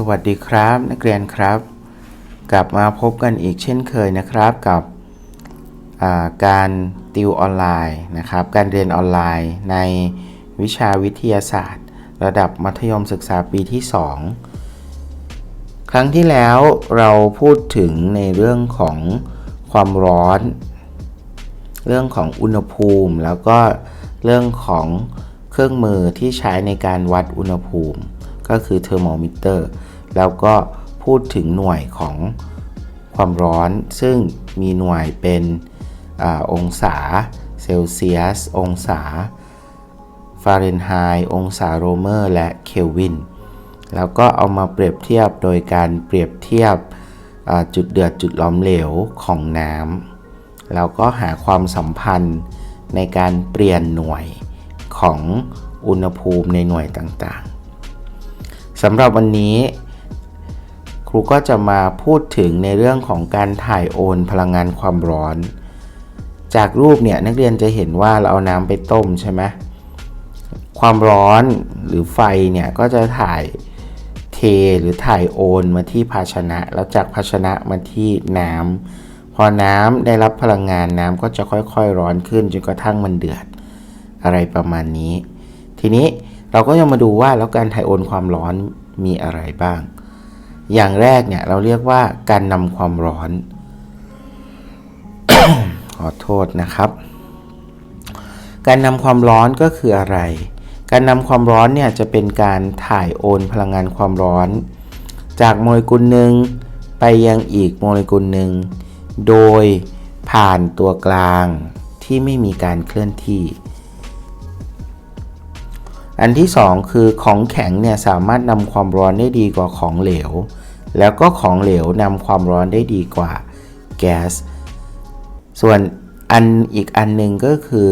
สวัสดีครับ นักเรียนครับ กลับมาพบกันอีกเช่นเคยนะครับกับาการติวออนไลน์นะครับ การเรียนออนไลน์ในวิชาวิทยาศาสตร์ ระดับมัธยมศึกษาปีที่ 2 ครั้งที่แล้วเราพูดถึงในเรื่องของความร้อน เรื่องของอุณหภูมิ แล้วก็เรื่องของเครื่องมือที่ใช้ในการวัดอุณหภูมิก็คือเทอร์โมมิเตอร์ แล้วก็พูดถึงหน่วยของความร้อน ซึ่งมีหน่วยเป็นอองศาเซลเซียส องศาฟาเรนไฮต์องศาโรเมอร์ และเคลวิน แล้วก็เอามาเปรียบเทียบโดยการเปรียบเทียบจุดเดือดจุดล้อมเหลวของน้ำแล้วก็หาความสัมพันธ์ในการเปลี่ยนหน่วยของอุณหภูมิในหน่วยต่างๆสำหรับวันนี้ ครูก็จะมาพูดถึงในเรื่องของการถ่ายโอนพลังงานความร้อน จากรูปเนี่ยนักเรียนจะเห็นว่าเราเอาน้ำไปต้มใช่ไหมความร้อนหรือไฟเนี่ยก็จะถ่ายเทหรือถ่ายโอนมาที่ภาชนะ แล้วจากภาชนะมาที่น้ำพอน้ำได้รับพลังงานน้ำก็จะค่อยๆร้อนขึ้นจนกระทั่งมันเดือดอะไรประมาณนี้ ทีนี้เราก็จะมาดูว่าแล้วการถ่ายโอนความร้อนมีอะไรบ้าง อย่างแรกเนี่ยเราเรียกว่าการนำความร้อน ขอโทษนะครับ การนำความร้อนก็คืออะไร การนำความร้อนเนี่ยจะเป็นการถ่ายโอนพลังงานความร้อน จากโมเลกุลหนึ่งไปยังอีกโมเลกุลหนึ่งโดยผ่านตัวกลางที่ไม่มีการเคลื่อนที่ อันที่สองคือของแข็งเนี่ยสามารถนำความร้อนได้ดีกว่าของเหลว แล้วก็ของเหลวนำความร้อนได้ดีกว่าแก๊ส ส่วนอันอีกอันหนึ่งก็คือ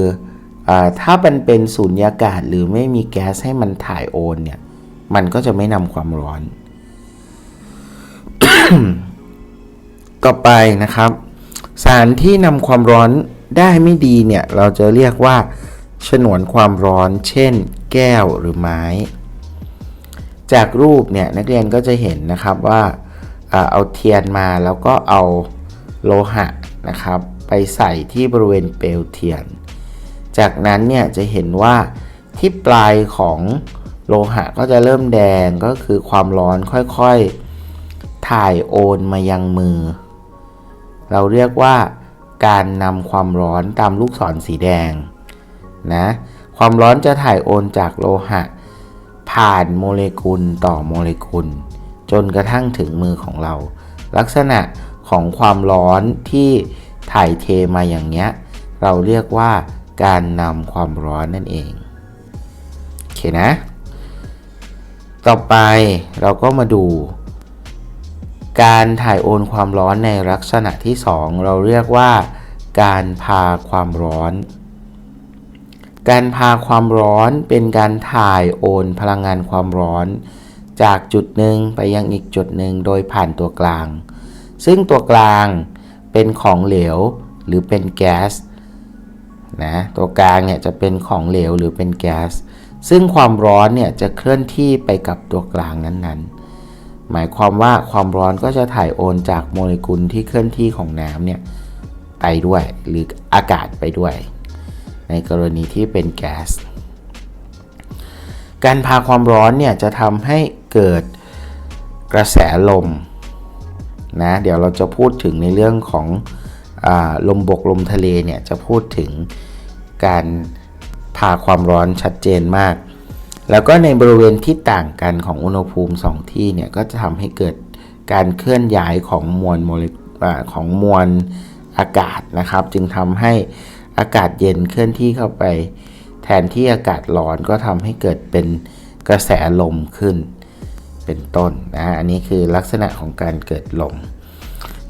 อถ้ามันเป็นสูญญากาศหรือไม่มีแก๊สให้มันถ่ายโอนเนี่ย มันก็จะไม่นำความร้อน ต่อไปนะครับ สารที่นำความร้อนได้ไม่ดีเนี่ย เราจะเรียกว่าฉนวนความร้อน เช่น แก้วหรือไม้ จากรูปเนี่ยนักเรียนก็จะเห็นนะครับว่าเอาเทียนมาแล้วก็เอาโลหะนะครับ ไปใส่ที่บริเวณเปลวเทียน จากนั้นเนี่ยจะเห็นว่าที่ปลายของโลหะก็จะเริ่มแดงก็คือความร้อนค่อยๆ ถ่ายโอนมายังมือ เราเรียกว่าการนำความร้อนตามลูกศรสีแดงนะ ความร้อนจะถ่ายโอนจากโลหะ ผ่านโมเลกุลต่อโมเลกุล จนกระทั่งถึงมือของเรา ลักษณะของความร้อนที่ถ่ายเทมาอย่างเนี้ย เราเรียกว่าการนำความร้อนนั่นเองโอเคนะ ต่อไปเราก็มาดู การถ่ายโอนความร้อนในลักษณะที่ 2 เราเรียกว่าการพาความร้อน การพาความร้อนเป็นการถ่ายโอนพลังงานความร้อน จากจุดหนึ่งไปยังอีกจุดหนึ่งโดยผ่านตัวกลาง ซึ่งตัวกลางเป็นของเหลวหรือเป็นแก๊สนะตัวกลางเนี่ยจะเป็นของเหลวหรือเป็นแก๊สซึ่งความร้อนเนี่ยจะเคลื่อนที่ไปกับตัวกลางนั้นๆ หมายความว่าความร้อนก็จะถ่ายโอนจากโมเลกุลที่เคลื่อนที่ของน้ำเนี่ยไปด้วยหรืออากาศไปด้วย ในกรณีที่เป็นแก๊สการพาความร้อนเนี่ยจะทำให้เกิดกระแสลมนะเดี๋ยวเราจะพูดถึงในเรื่องของอลมบกลมทะเลเนี่ยจะพูดถึงการพาความร้อนชัดเจนมาก แล้วก็ในบริเวณที่ต่างกันของอุณหภูมิ 2 ที่เนี่ยก็จะทำให้เกิดการเคลื่อนย้ายของมวลโมเลกุลของมวลอากาศนะครับ จึงทำให้ อากาศเย็นเคลื่อนที่เข้าไป แทนที่อากาศร้อนก็ทำให้เกิดเป็นกระแสลมขึ้น เป็นต้นนะอันนี้คือลักษณะของการเกิดลม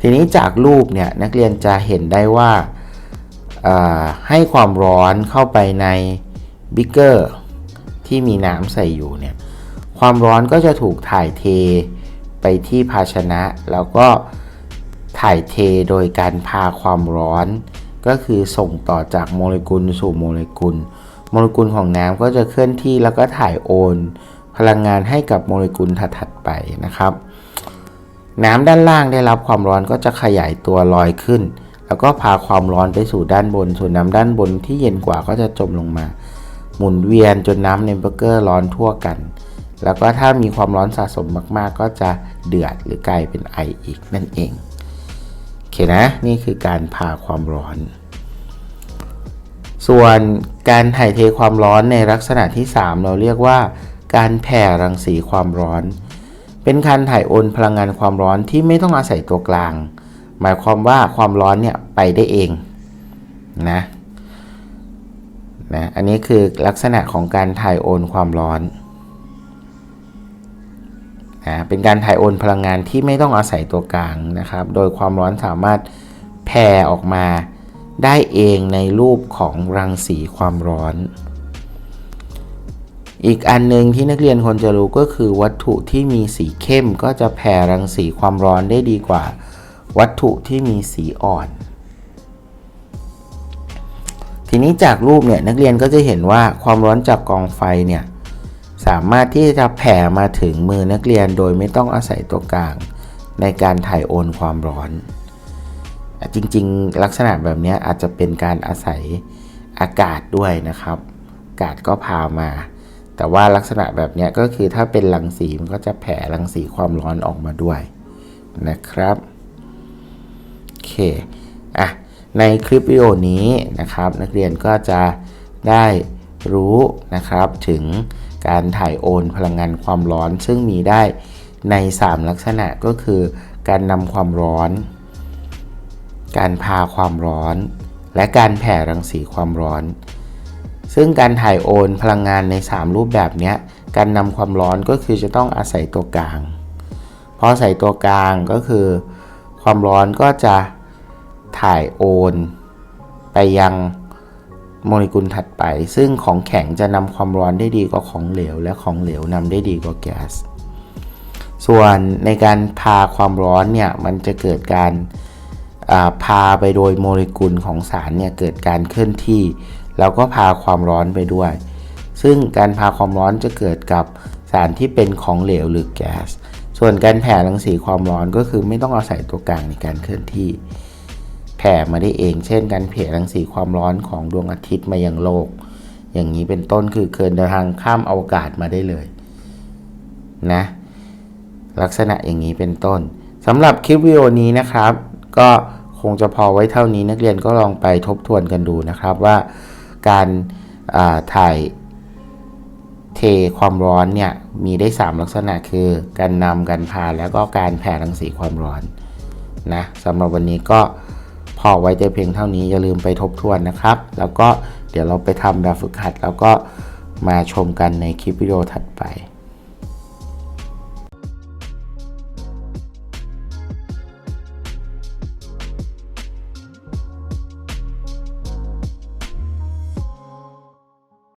ทีนี้จากรูปเนี่ยนักเรียนจะเห็นได้ว่าให้ความร้อนเข้าไปในบิกเกอร์ที่มีน้ำใส่อยู่เนี่ยความร้อนก็จะถูกถ่ายเทไปที่ภาชนะ แล้วก็ถ่ายเทโดยการพาความร้อน ก็คือส่งต่อจากโมเลกุลสู่โมเลกุล โมเลกุลของน้ำก็จะเคลื่อนที่แล้วก็ถ่ายโอน พลังงานให้กับโมเลกุลถัดๆไปนะครับ น้ำด้านล่างได้รับความร้อนก็จะขยายตัวลอยขึ้น แล้วก็พาความร้อนไปสู่ด้านบน ส่วนน้ำด้านบนที่เย็นกว่าก็จะจมลงมา หมุนเวียนจนน้ำในเบอร์เกอร์ร้อนทั่วกัน แล้วก็ถ้ามีความร้อนสะสมมากๆ ก็จะเดือดหรือกลายเป็นไออีกนั่นเอง เคนะ นี่คือการพาความร้อน ส่วนการถ่ายเทความร้อนในลักษณะที่ 3 เราเรียกว่า การแผ่รังสีความร้อน เป็นการถ่ายโอนพลังงานความร้อนที่ไม่ต้องอาศัยตัวกลาง หมายความว่าความร้อนเนี่ยไปได้เองนะนะ อันนี้คือลักษณะของการถ่ายโอนความร้อน นะเป็นการถ่ายโอนพลังงานที่ไม่ต้องอาศัยตัวกลางนะครับ โดยความร้อนสามารถแผ่ออกมาได้เองในรูปของรังสีความร้อน อีกอันหนึ่งที่นักเรียนควรจะรู้ก็คือวัตถุที่มีสีเข้มก็จะแผ่รังสีความร้อนได้ดีกว่า วัตถุที่มีสีอ่อน ทีนี้จากรูปเนี่ยนักเรียนก็จะเห็นว่าความร้อนจากกองไฟเนี่ย สามารถที่จะแผ่มาถึงมือนักเรียนโดยไม่ต้องอาศัยตัวกลาง ในการถ่ายโอนความร้อน จริงๆ ลักษณะแบบนี้อาจจะเป็นการอาศัยอากาศด้วยนะครับ อากาศก็พามา แต่ว่าลักษณะแบบนี้ก็คือถ้าเป็นรังสีมันก็จะแผ่รังสีความร้อนออกมาด้วยนะครับโอเคอะในคลิปวิดีโอนี้นะครับ นักเรียนก็จะได้รู้นะครับถึง การถ่ายโอนพลังงานความร้อน ซึ่งมีได้ใน 3 ลักษณะก็คือ การนำความร้อน การพาความร้อน และการแผ่รังสีความร้อน ซึ่งการถ่ายโอนพลังงานใน 3 รูปแบบนี้การนำความร้อนก็คือจะต้องอาศัยตัวกลาง พอใส่ตัวกลางก็คือ ความร้อนก็จะถ่ายโอน ไปยัง โมเลกุลถัดไป ซึ่งของแข็งจะนำความร้อนได้ดีกว่าของเหลว และของเหลวนำได้ดีกว่าแก๊ส ส่วนในการพาความร้อนเนี่ยมันจะเกิดการพาไปโดยโมเลกุลของสารเนี่ยเกิดการเคลื่อนที่ แล้วก็พาความร้อนไปด้วย ซึ่งการพาความร้อนจะเกิดกับสารที่เป็นของเหลวหรือแก๊ส ส่วนการแผ่รังสีความร้อนก็คือไม่ต้องอาศัยตัวกลางในการเคลื่อนที่ แผ่มาได้เอง เช่นการแผ่รังสีความร้อนของดวงอาทิตย์มายังโลก อย่างนี้เป็นต้นคือเกินเดินทางข้ามอวกาศมาได้เลยนะลักษณะอย่างนี้เป็นต้นสำหรับคลิปวิดีโอนี้นะครับ ก็คงจะพอไว้เท่านี้นักเรียนก็ลองไปทบทวนกันดูนะครับว่าการถ่ายเทความร้อนเนี่ยมีได้ 3 ลักษณะคือการนำการพาแล้วก็การแผ่รังสีความร้อนนะสำหรับวันนี้ก็ พอไว้แต่เพียงเท่านี้อย่าลืมไปทบทวนนะครับ แล้วก็เดี๋ยวเราไปทำแบบฝึกหัด แล้วก็มาชมกันในคลิปวิดีโอถัดไป